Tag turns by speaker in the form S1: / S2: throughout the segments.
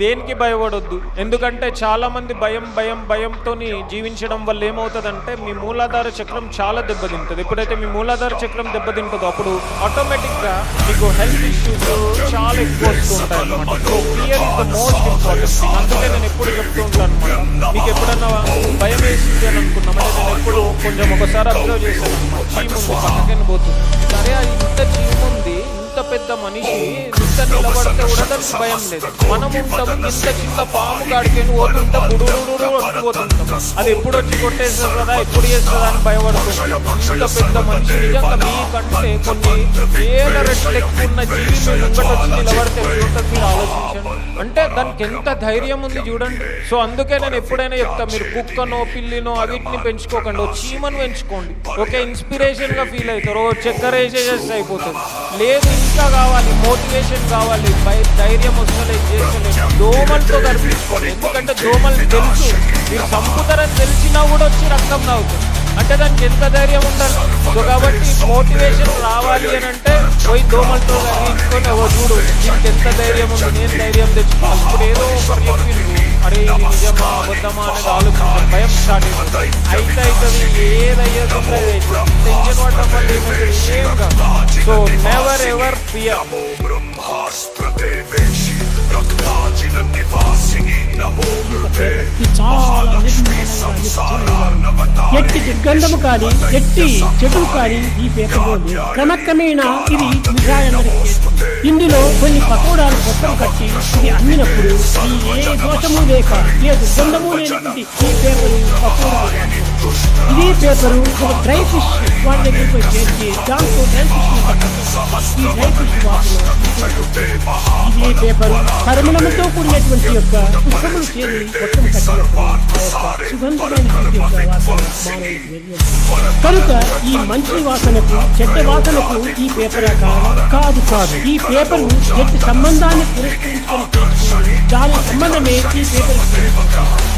S1: దేనికి భయపడొద్దు? ఎందుకంటే చాలామంది భయం భయం భయంతో జీవించడం వల్ల ఏమవుతుందంటే మీ మూలాధార చక్రం చాలా దెబ్బతింటుంది. ఎప్పుడైతే మీ మూలాధార చక్రం దెబ్బతింటుందో అప్పుడు ఆటోమేటిక్గా మీకు హెల్త్ ఇష్యూస్ చాలా ఎక్కువ వస్తూ ఉంటాయి అనమాట so clear is the most important thing అందుకే నేను ఎప్పుడు చెప్తూ ఉంటాను అనమాట మీకు ఎప్పుడన్నా భయం వేసింది అని అనుకున్నాం అంటే నేను ఎప్పుడు కొంచెం ఒకసారి అబ్జర్వ్ చేశాను అనమాట మనిషి ఇంత నిలబడితే కూడా దానికి భయం లేదు మనం ఉంటాము ఇంత చిన్న పాము కాడికి పోతుంటే బుడుడు పోతుంటాం అది ఎప్పుడు వచ్చి కొట్టేస్తుంది కదా ఎప్పుడు చేస్తుందా అని భయపడుతుంటాం ఇంత పెద్ద మనిషి నిజంగా మీకంటే కొన్ని వేల రెట్లు ఎక్కువ ఉన్న జీవి మీ ముంగట వచ్చి నిలబడితే ఉంటుంది మీరు ఆలోచించండి అంటే దానికి ఎంత ధైర్యం ఉంది చూడండి. సో అందుకే నేను ఎప్పుడైనా చెప్తా మీరు కుక్కనో పిల్లినో అవిటిని పెంచుకోకండి. ఓ చీమను పెంచుకోండి. ఓకే ఇన్స్పిరేషన్గా ఫీల్ అవుతారు. ఓ చక్కెర అయిపోతుంది. లేదు ఇంకా కావాలి మోటివేషన్ కావాలి ధైర్యం వస్తలేదు చేస్తలేదు. దోమలతో కనిపించుకోండి. ఎందుకంటే దోమలు తెలుసు. మీరు చంపుతారని తెలిసినా కూడా వచ్చి రక్తం తాగుతుంది అంటే దానికి ఎంత ధైర్యం ఉండాలి? సో కాబట్టి మోటివేషన్ రావాలి అని అంటే పోయి దోమలతో కనిపించుకొని ఓ చూడు దీనికి ఎంత ధైర్యం ఉంది నేను ధైర్యం తెచ్చుకోవాలి ఇప్పుడు ఏదో ఒకరు చెప్పిండ్రు అరే ఇది నిజమా అబద్ధమా అనేది ఆలోచించాలి భయం స్టార్ట్ అయింది అయితే అవుతుంది ఏదయ్యేది టెన్షన్ పడటం వల్ల ఏమవుతుంది ఏం కాదు సో నెవర్ ఎవర్ ఫియర్
S2: ఇది చాలా నిర్మాణంగా ఎట్టి దిగ్గంధము కానీ ఎట్టి చెడు కానీ ఈ పేపర్లో క్రమక్రమేణా ఇది ఇందులో కొన్ని పకోడాలు కొత్తలు కట్టి ఇది అమ్మినప్పుడు ఏ దోషము లేక ఏ దుర్గంధము లేనటువంటి ఈ పేపరు పకోడాలు ఇది పేపరు ఒక డ్రై ఫిష్ వాటి దగ్గరికి చేర్చి దాంతో డ్రై ఫిష్ ఈ డ్రై ఫిష్ వాటిలో ఇది పేపరు పరిమళముతో కూడినటువంటి యొక్క పుష్పములు చేరి మొత్తం. కనుక ఈ మంచి వాసనకు చెడ్డ వాసనకు ఈ పేపర్ కారణం. కాదు కాదు. ఈ పేపరు చెట్టు సంబంధాన్ని పురస్కరించుకొని దాని సంబంధమే ఈ పేపర్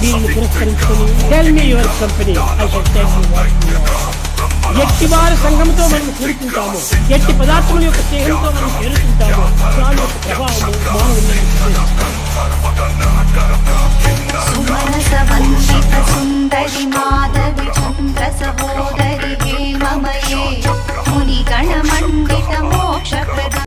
S2: దీన్ని పురస్కరించుకొని tell me your company I shall tell you ఎట్టి వారి సంఘంతో మనం కూడుకుంటాము. ఎట్టి పదార్థముల యొక్క స్నేహంతో మనం